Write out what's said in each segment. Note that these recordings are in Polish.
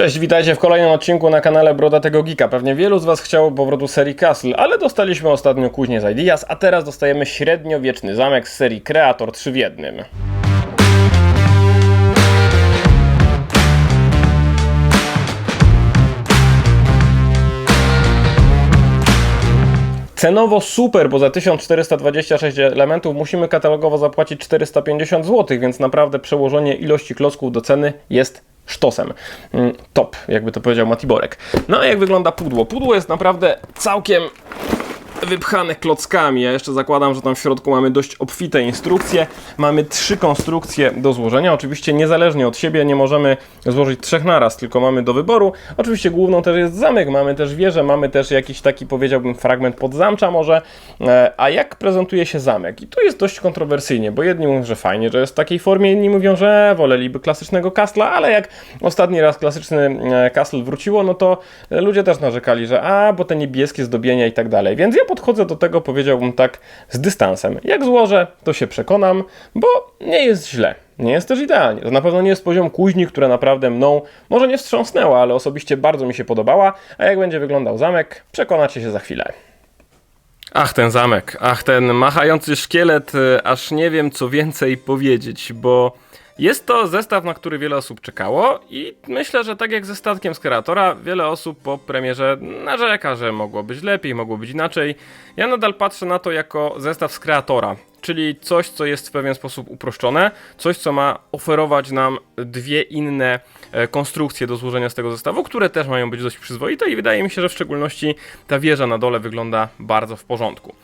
Cześć, witajcie w kolejnym odcinku na kanale Brodatego Geeka. Pewnie wielu z Was chciało powrotu serii Castle, ale dostaliśmy ostatnio kuźnię z Ideas, a teraz dostajemy średniowieczny zamek z serii Creator 3 w jednym. Cenowo super, bo za 1426 elementów musimy katalogowo zapłacić 450 zł, więc naprawdę przełożenie ilości klocków do ceny jest sztosem. Mm, Top, jakby to powiedział Matiborek. No a jak wygląda pudło? Pudło jest naprawdę całkiem wypchane klockami. Ja jeszcze zakładam, że tam w środku mamy dość obfite instrukcje. Mamy trzy konstrukcje do złożenia. Oczywiście niezależnie od siebie nie możemy złożyć trzech naraz, tylko mamy do wyboru. Oczywiście główną też jest zamek, mamy też wieżę, mamy też jakiś taki powiedziałbym fragment podzamcza może. E, A jak prezentuje się zamek? I tu jest dość kontrowersyjnie, bo jedni mówią, że fajnie, że jest w takiej formie, inni mówią, że woleliby klasycznego kastla, ale jak ostatni raz klasyczny e, castle wróciło, no to e, ludzie też narzekali, że a, bo te niebieskie zdobienia i tak dalej. Więc ja podchodzę do tego, powiedziałbym tak, z dystansem. Jak złożę, to się przekonam, bo nie jest źle. Nie jest też idealnie. To na pewno nie jest poziom kuźni, która naprawdę mną może nie wstrząsnęła, ale osobiście bardzo mi się podobała. A jak będzie wyglądał zamek, przekonacie się za chwilę. Ach, ten zamek, ach, ten machający szkielet, y, aż nie wiem co więcej powiedzieć, bo jest to zestaw, na który wiele osób czekało i myślę, że tak jak ze statkiem z kreatora, wiele osób po premierze narzeka, że mogło być lepiej, mogło być inaczej. Ja nadal patrzę na to jako zestaw z kreatora, czyli coś, co jest w pewien sposób uproszczone, coś, co ma oferować nam dwie inne e, konstrukcje do złożenia z tego zestawu, które też mają być dość przyzwoite i wydaje mi się, że w szczególności ta wieża na dole wygląda bardzo w porządku.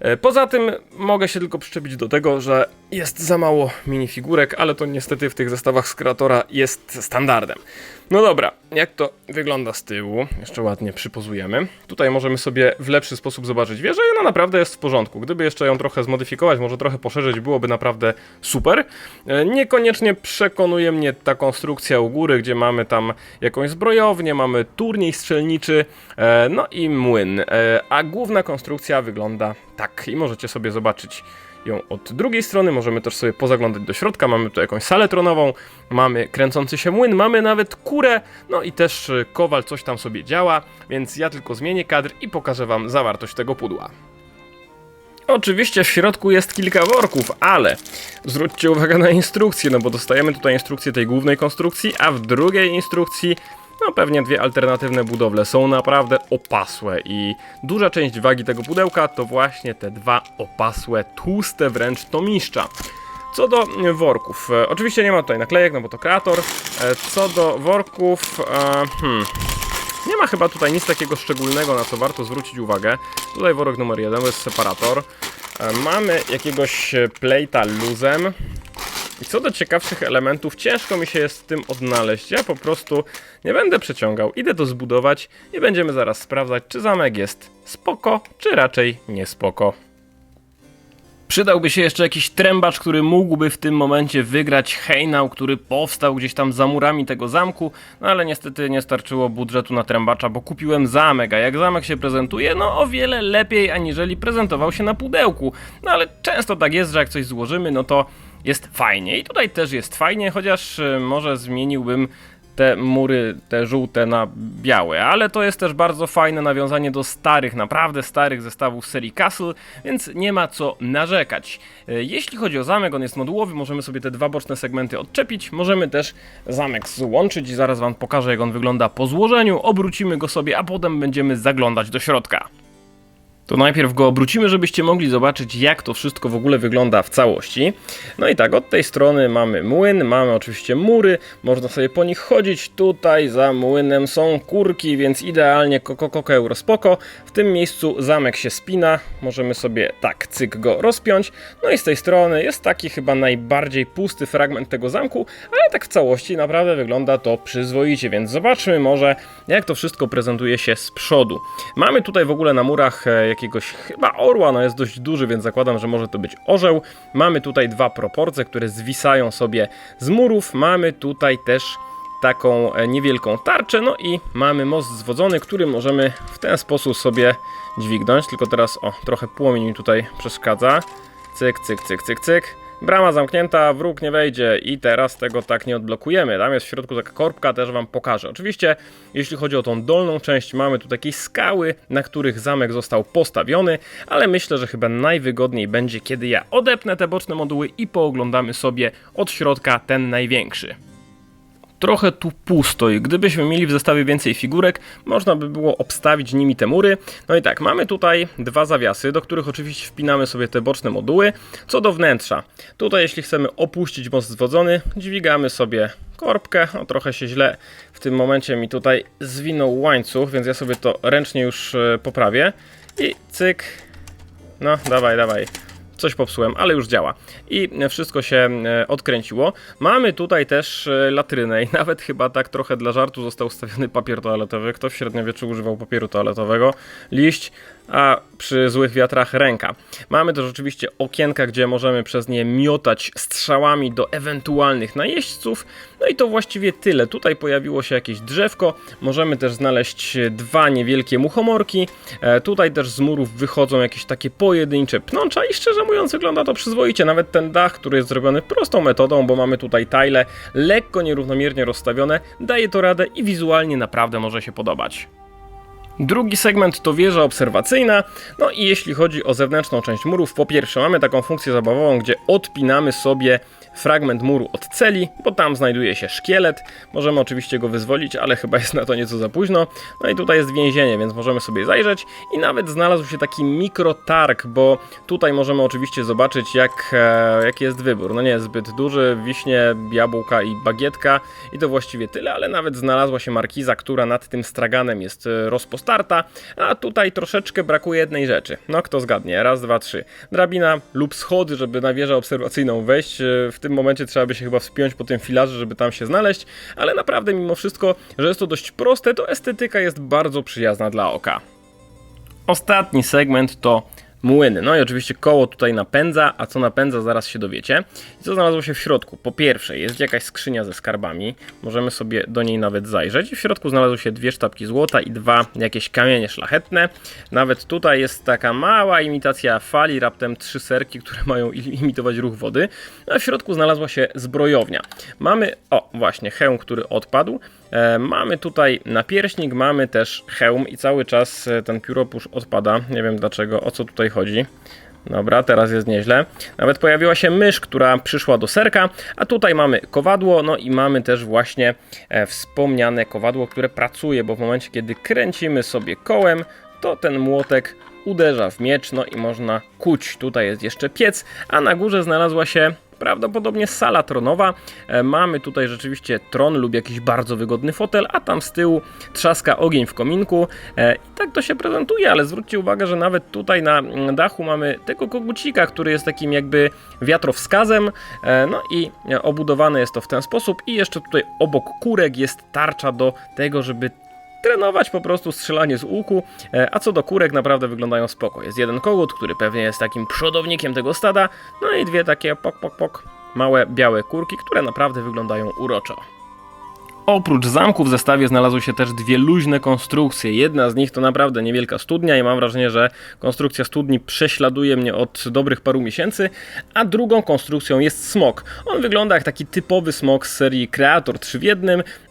E, Poza tym mogę się tylko przyczepić do tego, że jest za mało minifigurek, ale to niestety w tych zestawach z kreatora jest standardem. No dobra, jak to wygląda z tyłu? Jeszcze ładnie przypozujemy. Tutaj możemy sobie w lepszy sposób zobaczyć wieżę i ona naprawdę jest w porządku. Gdyby jeszcze ją trochę zmodyfikować, może trochę poszerzyć, byłoby naprawdę super. E, Niekoniecznie przekonuje mnie ta konstrukcja u góry, gdzie mamy tam jakąś zbrojownię, mamy turniej strzelniczy, e, no i młyn. E, A główna konstrukcja wygląda tak i możecie sobie zobaczyć ją od drugiej strony, możemy też sobie pozaglądać do środka, mamy tu jakąś salę tronową, mamy kręcący się młyn, mamy nawet kurę, no i też y, kowal coś tam sobie działa, więc ja tylko zmienię kadr i pokażę wam zawartość tego pudła. Oczywiście w środku jest kilka worków, ale zwróćcie uwagę na instrukcję, no bo dostajemy tutaj instrukcję tej głównej konstrukcji, a w drugiej instrukcji no pewnie dwie alternatywne budowle są naprawdę opasłe i duża część wagi tego pudełka to właśnie te dwa opasłe, tłuste wręcz tomiszcza. Co do worków, e, oczywiście nie ma tutaj naklejek, no bo to kreator. E, co do worków, e, hmm, nie ma chyba tutaj nic takiego szczególnego, na co warto zwrócić uwagę. Tutaj worek numer jeden, to jest separator. Mamy jakiegoś plate'a luzem. I co do ciekawszych elementów, ciężko mi się jest z tym odnaleźć. Ja po prostu nie będę przeciągał, idę to zbudować i będziemy zaraz sprawdzać, czy zamek jest spoko, czy raczej nie spoko. Przydałby się jeszcze jakiś trębacz, który mógłby w tym momencie wygrać hejnał, który powstał gdzieś tam za murami tego zamku, no ale niestety nie starczyło budżetu na trębacza, bo kupiłem zamek, a jak zamek się prezentuje, no o wiele lepiej aniżeli prezentował się na pudełku. No ale często tak jest, że jak coś złożymy, no to jest fajnie. I tutaj też jest fajnie, chociaż y, może zmieniłbym te mury, te żółte na białe, ale to jest też bardzo fajne nawiązanie do starych, naprawdę starych zestawów serii Castle, więc nie ma co narzekać. E, Jeśli chodzi o zamek, on jest modułowy, możemy sobie te dwa boczne segmenty odczepić, możemy też zamek złączyć i zaraz wam pokażę jak on wygląda po złożeniu, obrócimy go sobie, a potem będziemy zaglądać do środka. To najpierw go obrócimy, żebyście mogli zobaczyć, jak to wszystko w ogóle wygląda w całości. No i tak, od tej strony mamy młyn, mamy oczywiście mury, można sobie po nich chodzić. Tutaj za młynem są kurki, więc idealnie koko, koko, euro, spoko. W tym miejscu zamek się spina, możemy sobie tak, cyk go rozpiąć. No i z tej strony jest taki chyba najbardziej pusty fragment tego zamku, ale tak w całości naprawdę wygląda to przyzwoicie, więc zobaczmy może, jak to wszystko prezentuje się z przodu. Mamy tutaj w ogóle na murach e, jakiegoś chyba orła, no jest dość duży, więc zakładam, że może to być orzeł. Mamy tutaj dwa proporcje, które zwisają sobie z murów. Mamy tutaj też taką e, niewielką tarczę, no i mamy most zwodzony, który możemy w ten sposób sobie dźwignąć, tylko teraz, o, trochę płomień mi tutaj przeszkadza. Cyk, cyk, cyk, cyk, cyk. Brama zamknięta, wróg nie wejdzie i teraz tego tak nie odblokujemy. Tam jest w środku taka korbka, też wam pokażę. Oczywiście, jeśli chodzi o tą dolną część, mamy tu takie skały, na których zamek został postawiony, ale myślę, że chyba najwygodniej będzie, kiedy ja odepnę te boczne moduły i pooglądamy sobie od środka ten największy. Trochę tu pusto i gdybyśmy mieli w zestawie więcej figurek, można by było obstawić nimi te mury. No i tak, mamy tutaj dwa zawiasy, do których oczywiście wpinamy sobie te boczne moduły. Co do wnętrza, tutaj jeśli chcemy opuścić most zwodzony, dźwigamy sobie korbkę. No trochę się źle w tym momencie mi tutaj zwinął łańcuch, więc ja sobie to ręcznie już e, poprawię. I cyk. No, dawaj, dawaj coś popsułem, ale już działa. I wszystko się e, odkręciło. Mamy tutaj też e, latrynę i nawet chyba tak trochę dla żartu został ustawiony papier toaletowy. Kto w średniowieczu używał papieru toaletowego? Liść, a przy złych wiatrach ręka. Mamy też oczywiście okienka, gdzie możemy przez nie miotać strzałami do ewentualnych najeźdźców. No i to właściwie tyle. Tutaj pojawiło się jakieś drzewko. Możemy też znaleźć dwa niewielkie muchomorki. E, tutaj też z murów wychodzą jakieś takie pojedyncze pnącza i szczerze mówiąc wygląda to przyzwoicie. Nawet ten dach, który jest zrobiony prostą metodą, bo mamy tutaj tile lekko nierównomiernie rozstawione, daje to radę i wizualnie naprawdę może się podobać. Drugi segment to wieża obserwacyjna. No i jeśli chodzi o zewnętrzną część murów, po pierwsze mamy taką funkcję zabawową, gdzie odpinamy sobie fragment muru od celi, bo tam znajduje się szkielet. Możemy oczywiście go wyzwolić, ale chyba jest na to nieco za późno. No i tutaj jest więzienie, więc możemy sobie zajrzeć. I nawet znalazł się taki mikrotarg, bo tutaj możemy oczywiście zobaczyć, jak, e, jaki jest wybór. No nie jest zbyt duży, wiśnie, jabłka i bagietka i to właściwie tyle, ale nawet znalazła się markiza, która nad tym straganem jest e, rozpostarta, a tutaj troszeczkę brakuje jednej rzeczy. No kto zgadnie? Raz, dwa, trzy. Drabina lub schody, żeby na wieżę obserwacyjną wejść. E, w tym momencie trzeba by się chyba wspiąć po tym filarze, żeby tam się znaleźć, ale naprawdę mimo wszystko, że jest to dość proste, to estetyka jest bardzo przyjazna dla oka. Ostatni segment to młyny. No i oczywiście koło tutaj napędza, a co napędza zaraz się dowiecie. I co znalazło się w środku? Po pierwsze jest jakaś skrzynia ze skarbami, możemy sobie do niej nawet zajrzeć. I w środku znalazły się dwie sztabki złota i dwa jakieś kamienie szlachetne. Nawet tutaj jest taka mała imitacja fali, raptem trzy serki, które mają imitować ruch wody. A w środku znalazła się zbrojownia. Mamy, o właśnie, hełm, który odpadł. E, mamy tutaj napierśnik, mamy też hełm i cały czas e, ten pióropusz odpada. Nie wiem dlaczego, o co tutaj chodzi. Dobra, teraz jest nieźle. Nawet pojawiła się mysz, która przyszła do serka, a tutaj mamy kowadło, no i mamy też właśnie e, wspomniane kowadło, które pracuje, bo w momencie, kiedy kręcimy sobie kołem, to ten młotek uderza w miecz, no i można kuć. Tutaj jest jeszcze piec, a na górze znalazła się prawdopodobnie sala tronowa. E, mamy tutaj rzeczywiście tron lub jakiś bardzo wygodny fotel, a tam z tyłu trzaska ogień w kominku. E, I tak to się prezentuje, ale zwróćcie uwagę, że nawet tutaj na mm, dachu mamy tego kogucika, który jest takim jakby wiatrowskazem. E, no i obudowane jest to w ten sposób. I jeszcze tutaj obok kurek jest tarcza do tego, żeby trenować po prostu strzelanie z łuku, e, a co do kurek naprawdę wyglądają spoko. Jest jeden kogut, który pewnie jest takim przodownikiem tego stada, no i dwie takie pok pok pok małe białe kurki, które naprawdę wyglądają uroczo. Oprócz zamku w zestawie znalazły się też dwie luźne konstrukcje. Jedna z nich to naprawdę niewielka studnia i mam wrażenie, że konstrukcja studni prześladuje mnie od dobrych paru miesięcy, a drugą konstrukcją jest smok. On wygląda jak taki typowy smok z serii Creator 3 w.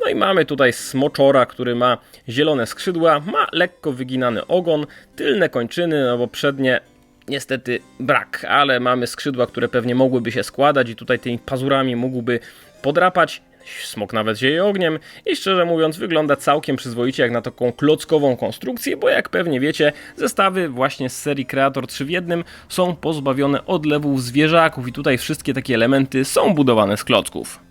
No i mamy tutaj smoczora, który ma zielone skrzydła, ma lekko wyginany ogon, tylne kończyny, no bo przednie niestety brak, ale mamy skrzydła, które pewnie mogłyby się składać i tutaj tymi pazurami mógłby podrapać. Smok nawet zieje ogniem i szczerze mówiąc wygląda całkiem przyzwoicie jak na taką klockową konstrukcję, bo jak pewnie wiecie, zestawy właśnie z serii Creator 3 w jednym są pozbawione odlewów zwierzaków i tutaj wszystkie takie elementy są budowane z klocków.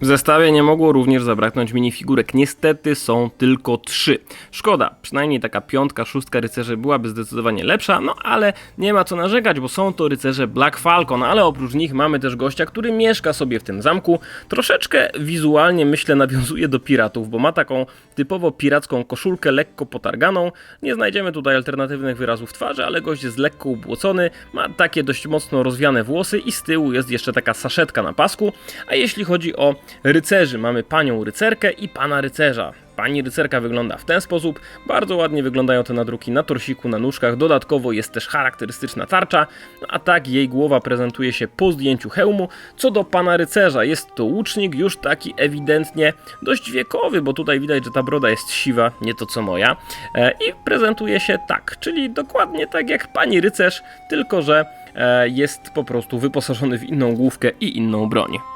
W zestawie nie mogło również zabraknąć minifigurek. Niestety są tylko trzy. Szkoda, przynajmniej taka piątka, szóstka rycerzy byłaby zdecydowanie lepsza, no ale nie ma co narzekać, bo są to rycerze Black Falcon, ale oprócz nich mamy też gościa, który mieszka sobie w tym zamku. Troszeczkę wizualnie myślę nawiązuje do piratów, bo ma taką typowo piracką koszulkę lekko potarganą. Nie znajdziemy tutaj alternatywnych wyrazów twarzy, ale gość jest lekko ubłocony, ma takie dość mocno rozwiane włosy i z tyłu jest jeszcze taka saszetka na pasku. A jeśli chodzi o rycerzy. Mamy panią rycerkę i pana rycerza. Pani rycerka wygląda w ten sposób. Bardzo ładnie wyglądają te nadruki na torsiku, na nóżkach. Dodatkowo jest też charakterystyczna tarcza, no a tak jej głowa prezentuje się po zdjęciu hełmu. Co do pana rycerza, jest to łucznik już taki ewidentnie dość wiekowy, bo tutaj widać, że ta broda jest siwa, nie to co moja. E, I prezentuje się tak, czyli dokładnie tak jak pani rycerz, tylko że e, jest po prostu wyposażony w inną główkę i inną broń.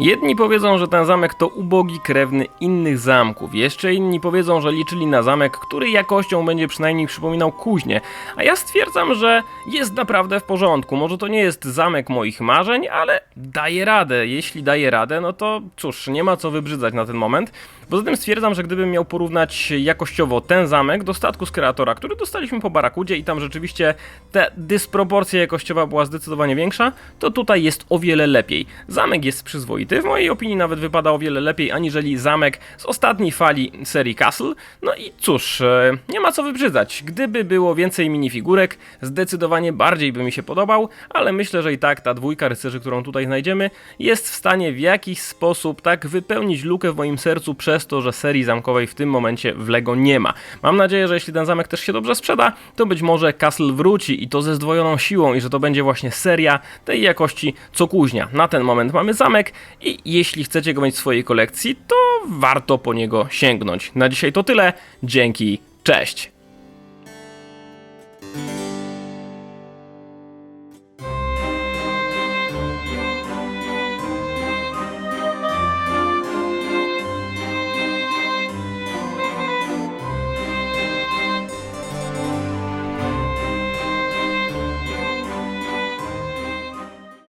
Jedni powiedzą, że ten zamek to ubogi krewny innych zamków, jeszcze inni powiedzą, że liczyli na zamek, który jakością będzie przynajmniej przypominał kuźnię, a ja stwierdzam, że jest naprawdę w porządku. Może to nie jest zamek moich marzeń, ale daje radę. Jeśli daje radę, no to cóż, nie ma co wybrzydzać na ten moment. Poza tym stwierdzam, że gdybym miał porównać jakościowo ten zamek do statku z kreatora, który dostaliśmy po Barakudzie i tam rzeczywiście ta dysproporcja jakościowa była zdecydowanie większa, to tutaj jest o wiele lepiej. Zamek jest przyzwoity, w mojej opinii nawet wypada o wiele lepiej aniżeli zamek z ostatniej fali serii Castle. No i cóż, e, nie ma co wybrzydzać. Gdyby było więcej minifigurek, zdecydowanie bardziej by mi się podobał, ale myślę, że i tak ta dwójka rycerzy, którą tutaj znajdziemy, jest w stanie w jakiś sposób tak wypełnić lukę w moim sercu przez to, że serii zamkowej w tym momencie w LEGO nie ma. Mam nadzieję, że jeśli ten zamek też się dobrze sprzeda, to być może Castle wróci i to ze zdwojoną siłą i że to będzie właśnie seria tej jakości co kuźnia. Na ten moment mamy zamek i jeśli chcecie go mieć w swojej kolekcji, to warto po niego sięgnąć. Na dzisiaj to tyle. Dzięki, cześć!